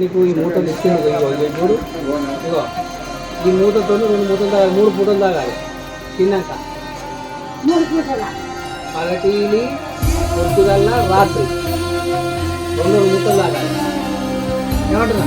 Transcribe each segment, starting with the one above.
నీకు ఈ మూటలు ఇచ్చింది చూడు. ఇగో ఈ మూటతో రెండు మూటలు తాగాలి మూడు పూటలు తాగాలి. తిన్నాక. పగటిని పొద్దుగల్లా రాత్రి. రెండు మూటలు తాగాలి. ఏమంటున్నా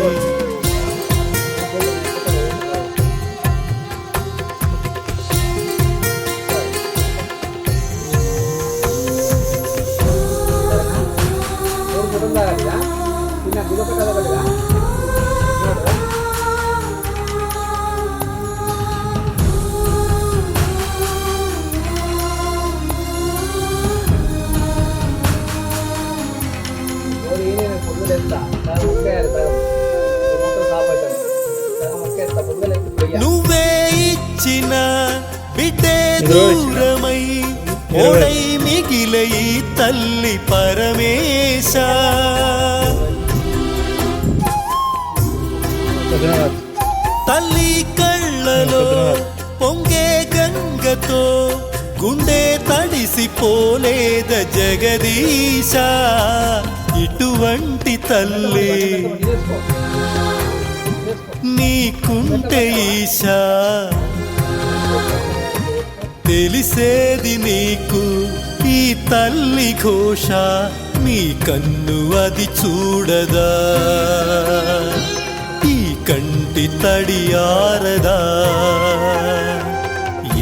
ఇచ్చిన బిడ్డే దూరమై ఓడై మిగిల ఈ తల్లి పరమేశ. తల్లి కళ్ళలో పొంగే గంగతో గుండె తడిసిపోలేద జగదీశ. ఇటువంటి తల్లి నీకుంటే ఈశా. తెలిసేది నీకు ఈ తల్లి ఘోష నీ కన్ను అది చూడదా? ఈ కంటి తడి ఆరదా?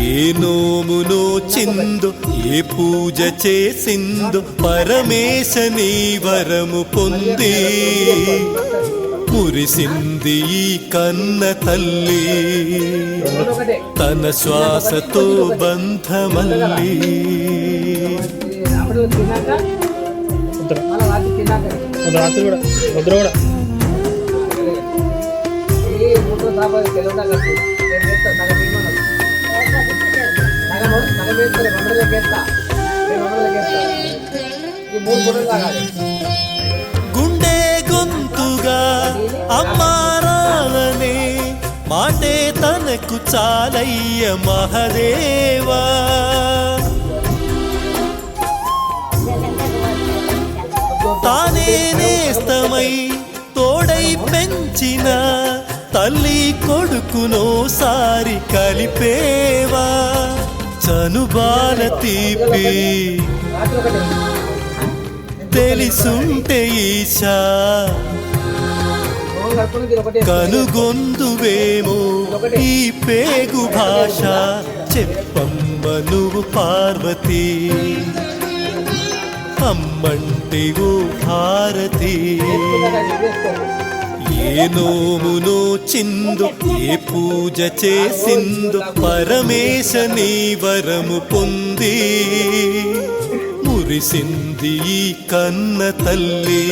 ఏ నోమునో చిందో ఏ పూజ చేసిందో పరమేశ నీ వరము పొంది. మురిసింది ఈ కన్న తల్లి. తన శ్వాసతో బంధమల్లి. రాత్రి కూడా ముద్ర కూడా మూడు తనకు చాలయ్య మహదేవా. తానే నేస్తమై తోడై పెంచిన తల్లి కొడుకునోసారి కలిపేవా. చనుబాల తీపి తెలిసుంటే ఈశా. కనుగొందువేమో. ఈ పేగు భాష. చెప్పమ్మ నువ్వు పార్వతి. అమ్మంటి ఓ భారతి ఏ నోమునో చిందు ఏ పూజ చేసిందు పరమేశ నీ వరము పొంది. మురిసింది ఈ కన్న తల్లి.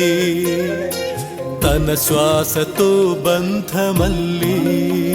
तनश्वासतो बन्धमल्ली।